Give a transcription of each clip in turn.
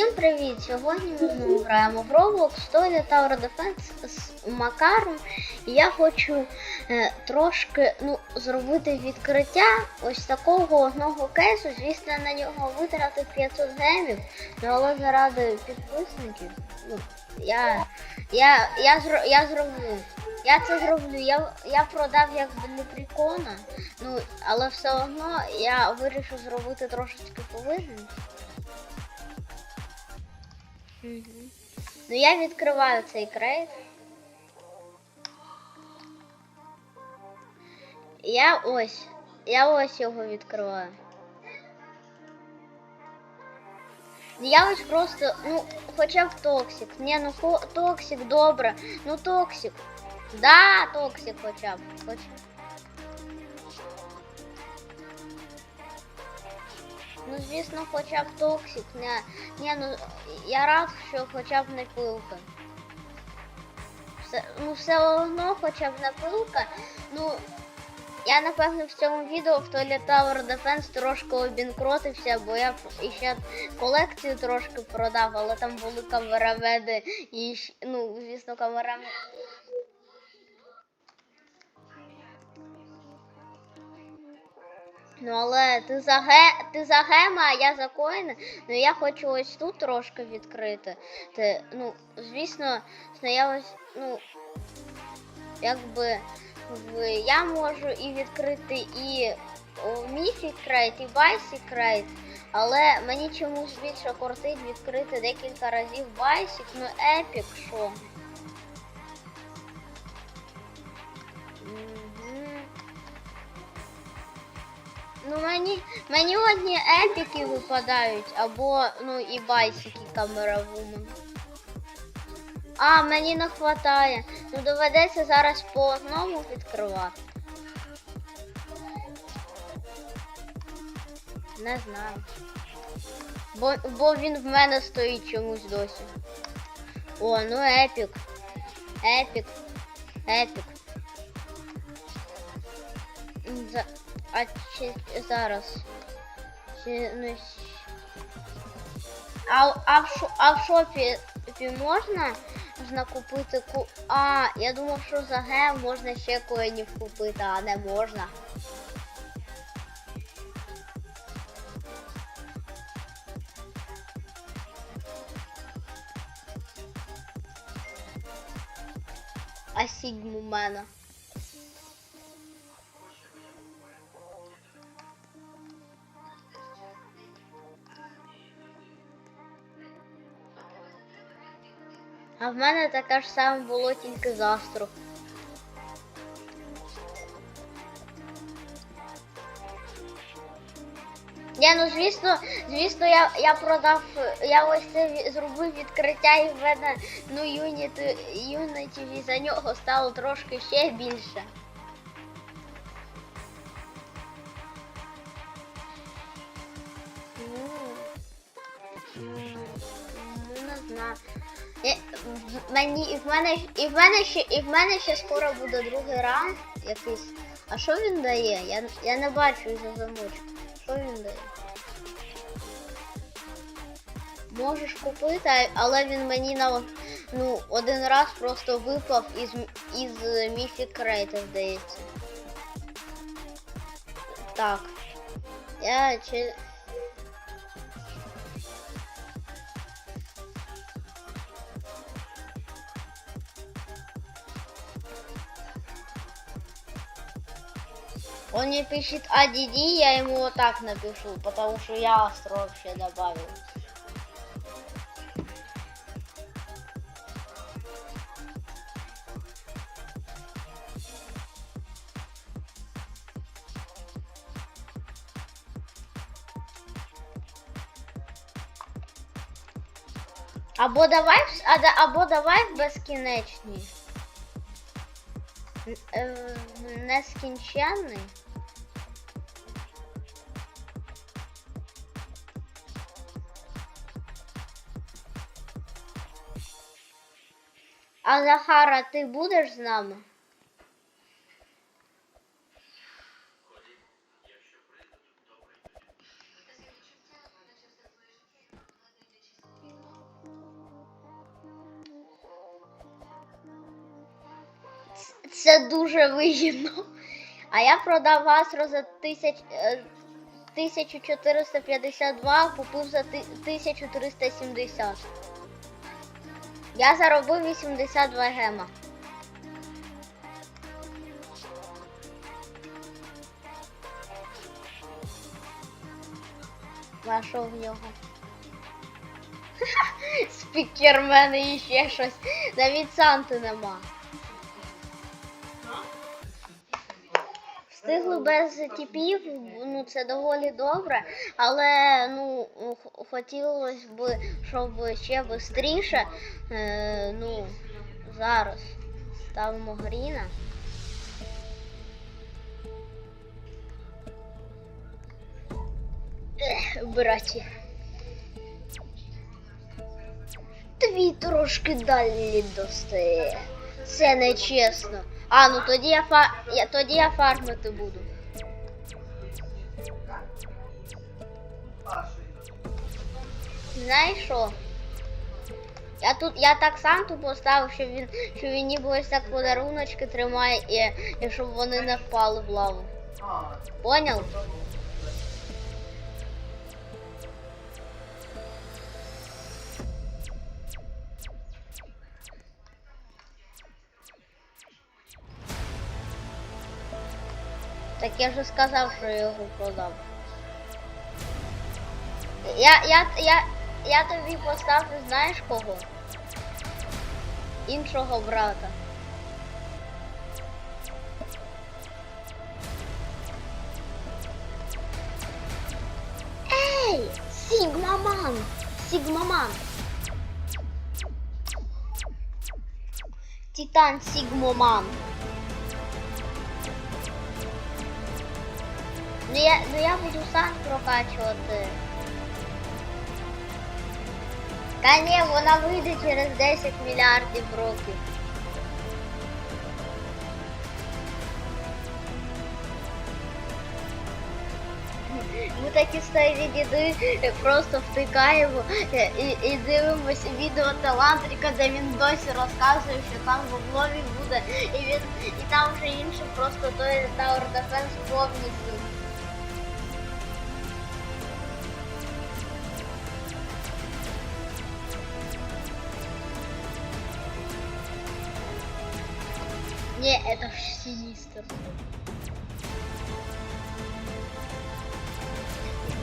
Всім привіт! Сьогодні ми граємо в Roblox Toilet Tower Defense з Макаром. І я хочу е, трошки ну, зробити відкриття ось такого одного кейсу. Звісно, на нього витратив 500 гемів, ну, але заради підписників ну, я, я, я, зро, я зроблю. Я це зроблю. Я, я продав як для прикона, ну, але все одно я вирішив зробити трошечки повинен. Мгм. Ну я відкриваю цей крейт. Я ось. Я ось його відкриваю. Я ось просто, ну, хоча б токсик. Ні, ну токсик, добре. Ну токсик. Да, токсик хоча б. Хоч... Ну, звісно, хоча б токсик. Не, ні, ну я рад, що хоча б не пилка. Все, ну, все одно хоча б не пилка. Ну, я напевно в цьому відео в Toilet Tower Defense трошки обінкротився, бо я ще колекцію трошки продав, але там були камерамеди і ну, звісно, камерамеди. Ну, але ти за ге, ти за гема, а я за коїни. Ну я хочу ось тут трошки відкрити. Ти, ну, звісно, я ось, ну, якби я можу і відкрити і Crate, і Basic але мені чомусь більше кортить відкрити декілька разів Basic, ну Epic що. Ну мені, мені одні епіки випадають, або ну і байсики камеравумен. А, мені не хватає. Ну доведеться зараз по одному відкривати. Не знаю. Бо, бо він в мене стоїть чомусь досі. О, ну епік. Епік. Епік. За... А чи зараз? Чи, ну, а, а, в шо, а в шопі можна можна купити ку. А, я думав, що за гем можна ще коїнів купити, а не можна. А сігм у мене. В мене таке ж саме було тільки застру. Я ну звісно, звісно, я, я продав, я ось це зробив відкриття і в мене ну юніт, юнітів за нього стало трошки ще більше. Мені і в мене і в мене ще і в мене ще скоро буде другий раунд якийсь. А що він дає? Я, я не бачу за замочку. Що він дає? Можеш купити, але він мені на ну, один раз просто випав із, із Mythic Crate, здається. Так. Я чи. Он мне пишет ADD, я ему вот так напишу, потому что я Астро вообще добавил. Або давай, а, або давай в безкінечні. Е, Нескінченний. А Захара, ти будеш з нами? Це дуже вигідно. А я продав Астро за тисяч, е, 1452, купив за ти- 1370. Я заробив 82 гема. Що в нього? Спікермен і ще щось. Навіть Санти нема. Встигли без тіпів, ну це доволі добре, але ну хотілося б, щоб ще швидше. Е, ну, зараз ставимо Гріна. Браті. Твій трошки далі достає. Це не чесно. А, ну тоді я фа... я тоді я фармити буду. Знаєш що? Я тут я так Санту поставив, що він що він ніби ось так подаруночки тримає і, і щоб вони не впали в лаву. Поняв? Так я вже сказав, що я його продав. Я, я, я, я тобі поставлю, знаєш кого? Іншого брата. Ей! Сігмаман! Сігмаман! Титан Сігмоман. Ну я, ну я буду сам прокачувати. Та ні, вона вийде через 10 мільярдів років. Ми такі старі діди просто втикаємо е, і, і дивимося відео талантрика, де він досі розказує, що там в буде, і він і там вже інше просто той Tower Defense повністю. Не, это ж синистр.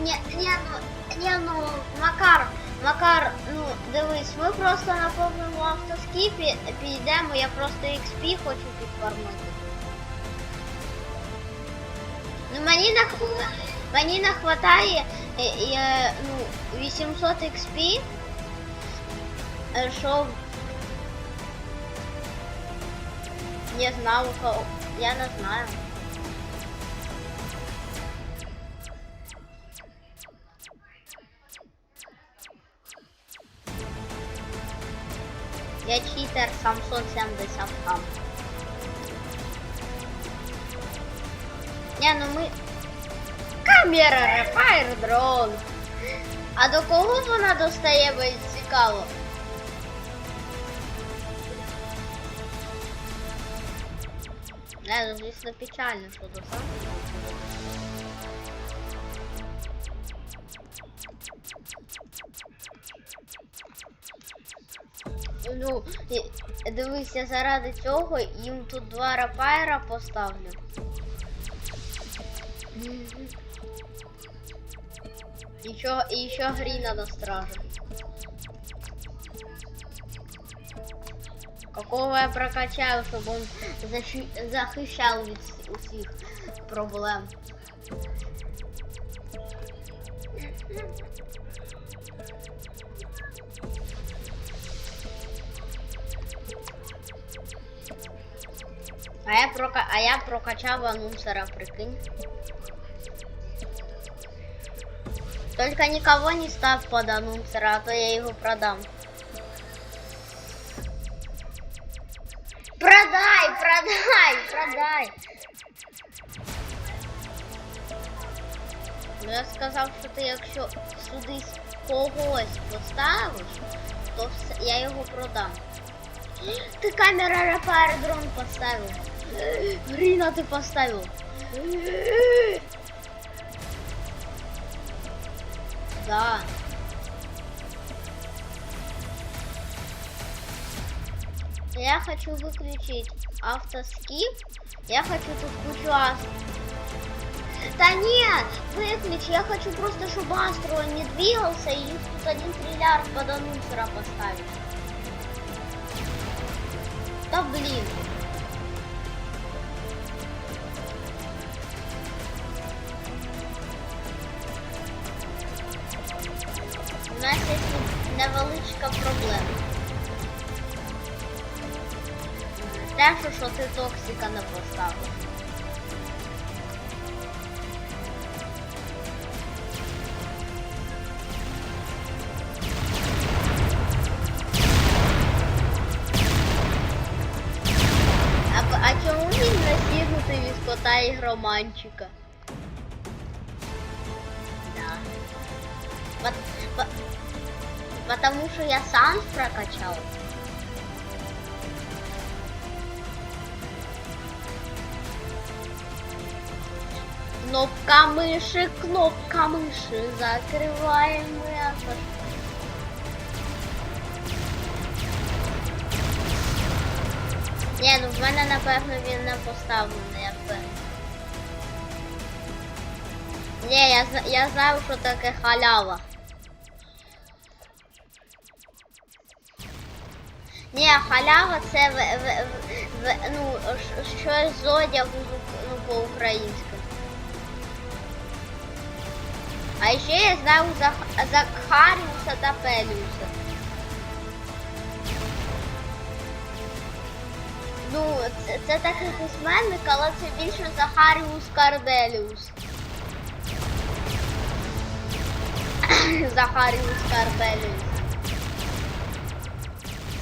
Не, не, ну, не, ну, Макар, Макар, ну, дивись, ми просто на повному автоскіпі підійдемо, я просто XP хочу підфармити. Ну, мені не, хв- мені не хватає, е, е, ну, 800 XP, е, щоб Не знаю, у кого. Я не знаю. Я читер Samsung 70 там. Не, ну ми. Камера, репайр, дрон. А до кого вона достає без цікаво? Не, ну звісно печально, до сам. Ну, дивись, я заради цього їм тут два рапайра поставлю. І що, і ще Гріна на стражу. Какого я прокачаю, чтобы он защи- захищав від усіх проблем. А я, прока... а я прокачав анонсера, прикинь. Только никого не ставь под анонсера, а то я его продам. Продай, продай, продай. Ну я сказав, що ти якщо сюди когось поставиш, то все, я його продам. Ти камера репаер дрон поставив. Грина ты поставил. Да. Я хочу выключить автоскип. Я хочу тут кучу ас... Да нет, выключи. Я хочу просто, чтобы Астро не двигался и тут один триллиард под анонсера поставить. Да блин. Те, що, що ти токсика не поставив. А, чому він насігнутий від кота громанчика? Да. Потому что я сам прокачал. Кнопка мыши, кнопка мыши, закрываем мы аж. Ні, ну в мене напевно він не поставлений, я впевнений. Ні, я, зна- я знаю, що таке халява. Ні, халява це в, в, в, в, ну, ш- щось з одягу з- ну, по-українськи. А ще я знаю Зах... Захаріуса та Пеліуса. Ну, це, це такий письменник, але це більше Захаріус Карделіус. Захаріус Карделіус.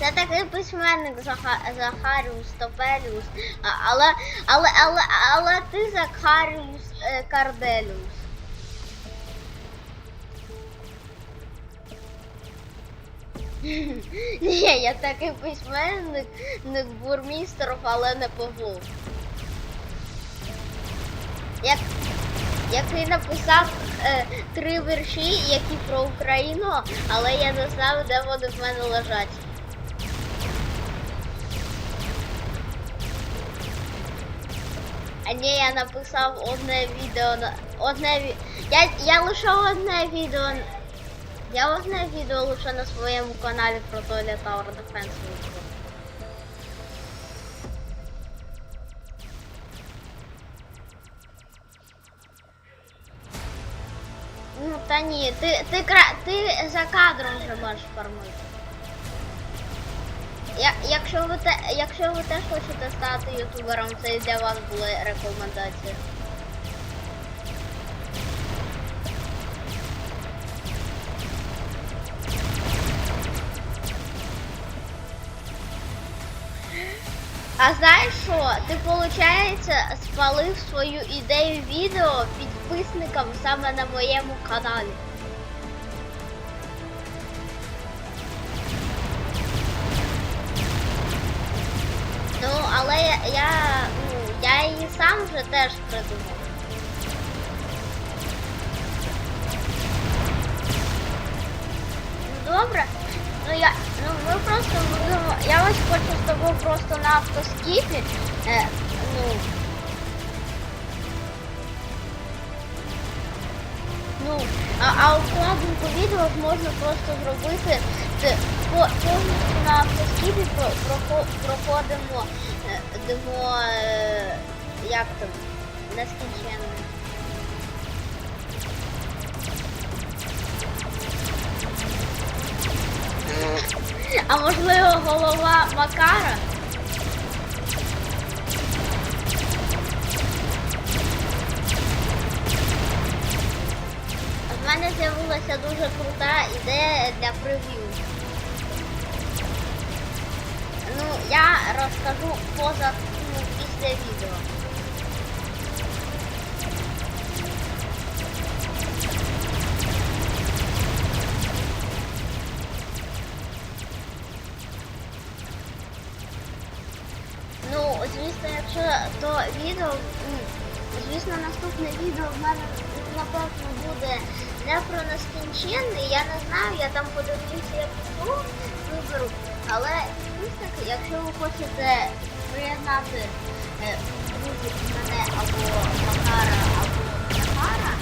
Це такий письменник Заха... Захаріус Топеліус, але, але, але, але ти Захаріус е, Карделіус. Ні, я такий письменник, не бурмістров, але не Павлов. Як, який написав е, три вірші, які про Україну, але я не знав, де вони в мене лежать. А ні, я написав одне відео на одне. Я, я лише одне відео. Я одне відео лише на своєму каналі про Toilet Tower Defense вийшло. Ну та ні, ти, ти, кра... ти за кадром вже можеш фармити. Я, якщо, ви те, якщо ви теж хочете стати ютубером, це і для вас була рекомендація. А знаєш що? Ти, виходить, спалив свою ідею відео підписникам саме на моєму каналі. Ну, але я, я, ну, я її сам вже теж придумав. Ну добре. Ну я. Ну ми просто будемо. Я ось хочу з тобою просто на автоскіпі. Е, ну. Ну, а, а вкладинку відео можна просто зробити це по, повністю на автоскіпі про, прохо- проходимо е, демо, е, як там, нескінченно. А можливо голова Макара? В мене з'явилася дуже крута ідея для прев'ю. Ну, я розкажу поза ну, після відео. Відео, звісно, наступне відео в мене ну, напевно буде не про нескінченний. Я не знаю, я там подивлюся, як то виберу. Але так, якщо ви хочете приєднати е, друзів мене або Макара, або Захара,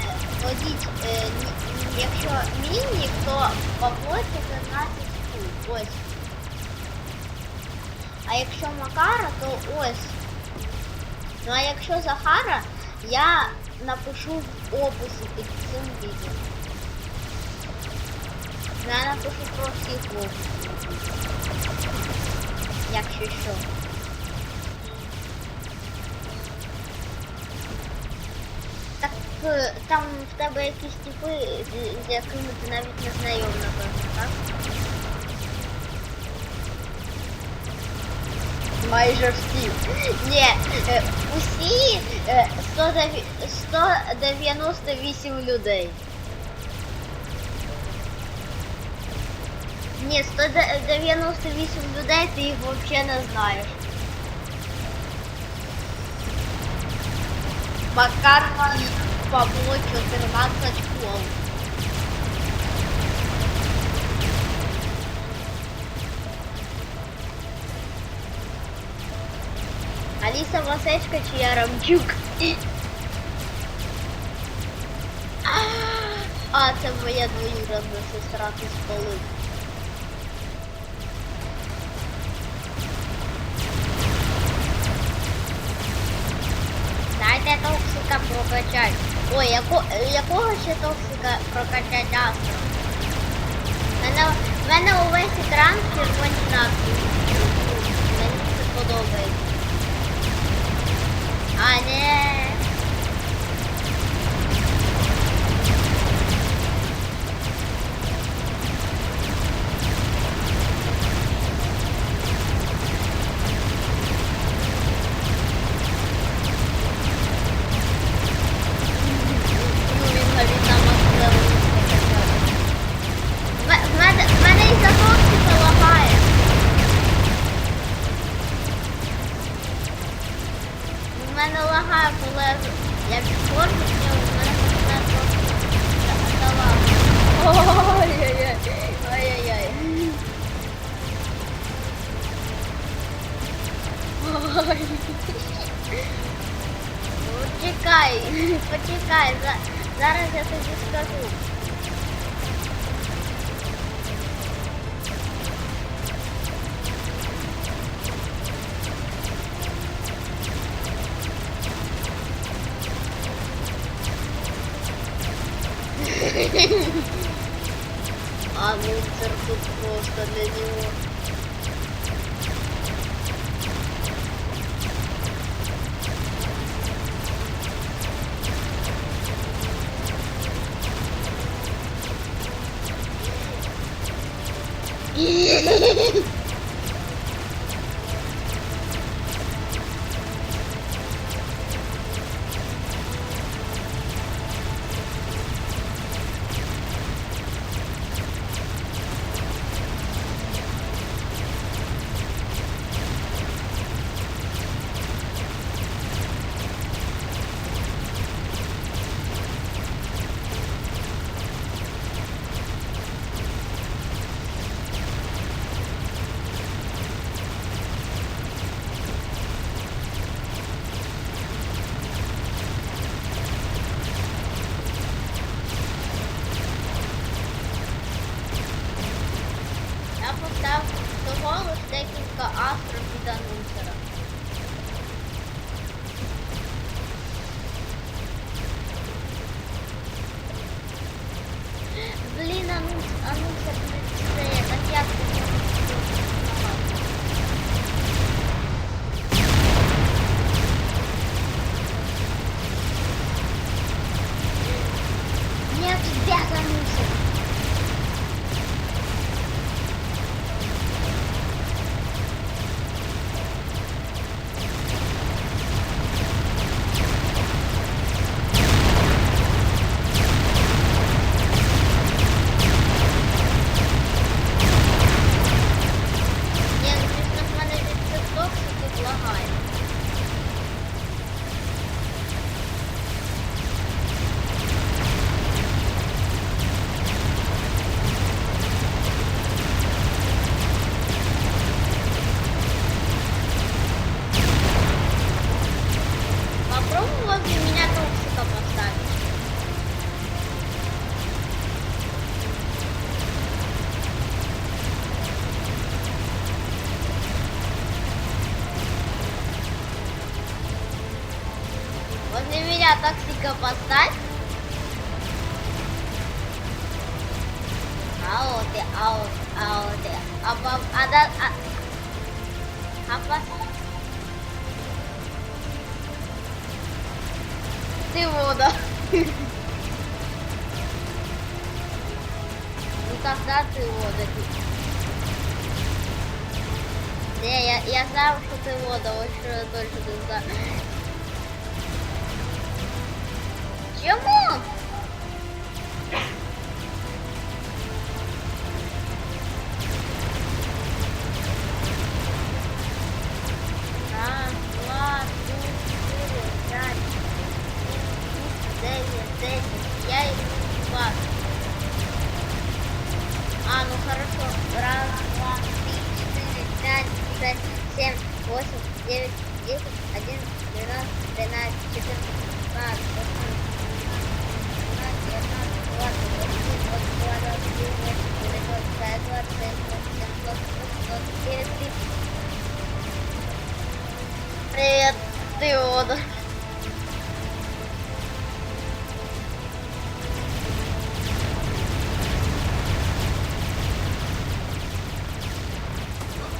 е, вводіть, е, ні- якщо міні, то Павло 14 ось. А якщо Макара, то ось. Ну а якщо Захара, я напишу в описі під цим відео. Ну, Я напишу про всіх в описі. Якщо що. Так е, там в тебе якісь типи, з- якими ти навіть не знайом, напевно, так? Майже всі. Ні, е, усі е, 109 198 людей. Ні, 198 людей, ти їх взагалі не знаєш. Макар і Павло 14 кол. Аліса Васечка чи Ярамчук? А, це моя двоюродна сестра ти спалив. Дайте токсика прокачать. Ой, яко, якого ще токсика прокачать астро? Мене, мене увесь екран червоні надписи. Мені це подобається. А, тут просто для него. Я пос... Ты вода. Ну тогда ты вода. Не, я, я знаю, что ты вода, очень дольше ты знаю. Чему? Раз, Девять, десять, один, двенадцать, тринадцать, четырнадцать, пятнадцать, шестнадцать, семнадцать, девятнадцать, двадцать, двадцать двадцать два, двадцать три, двадцать четыре, двадцать пять, двадцать шесть, двадцать семь. Привет, ты вода.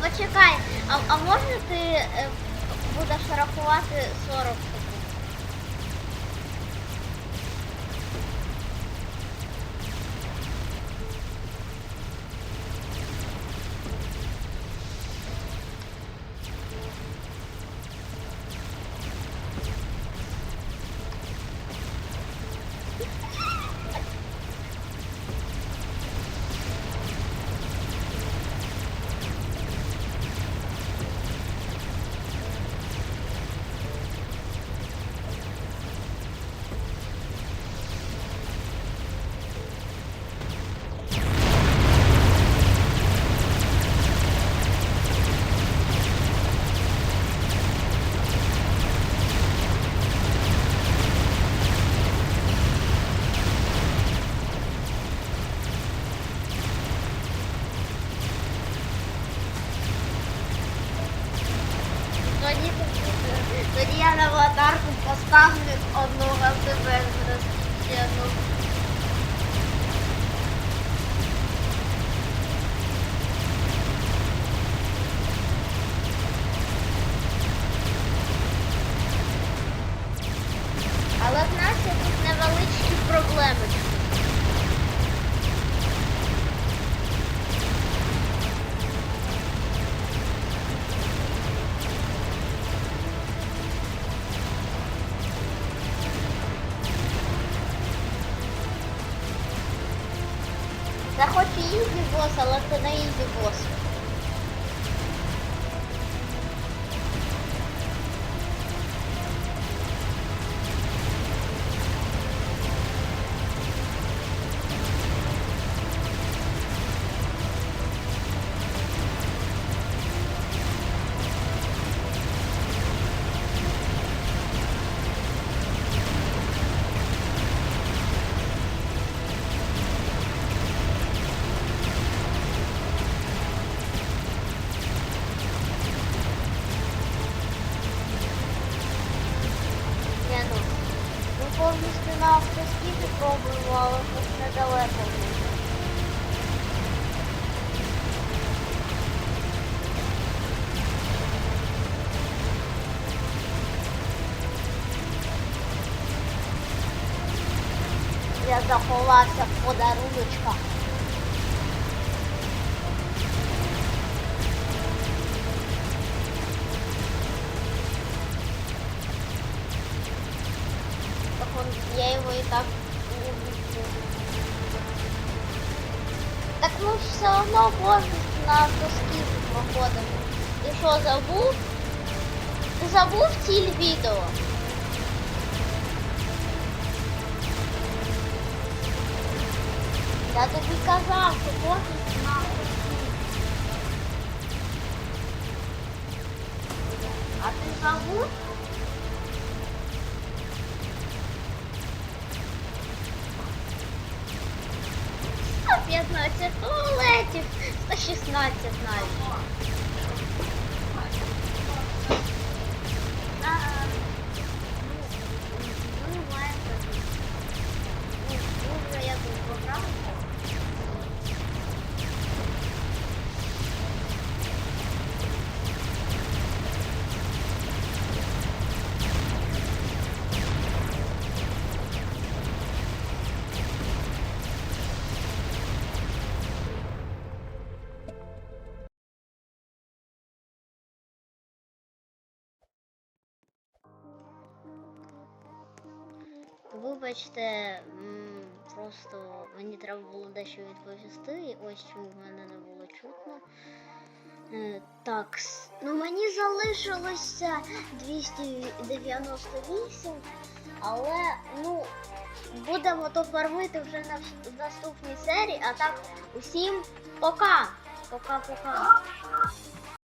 Почекай, а, а можна ти е, будеш рахувати 40 color Я заховався в подаруночках. Так он, я его и так не люблю. Так мы все равно повністю на автоскіпі проходимо. Ти що, забув? Ти забув ціль відео? Я тобі казав, що повністю на автоскіпі. А ти забув? Сто 15 туалетів, 116 навіть. Вибачте, просто мені треба було дещо відповісти. і Ось чому в мене не було чутно. Е, Так, ну мені залишилося 298, але ну будемо то фармити вже на наступній серії. А так, усім пока! Пока-пока.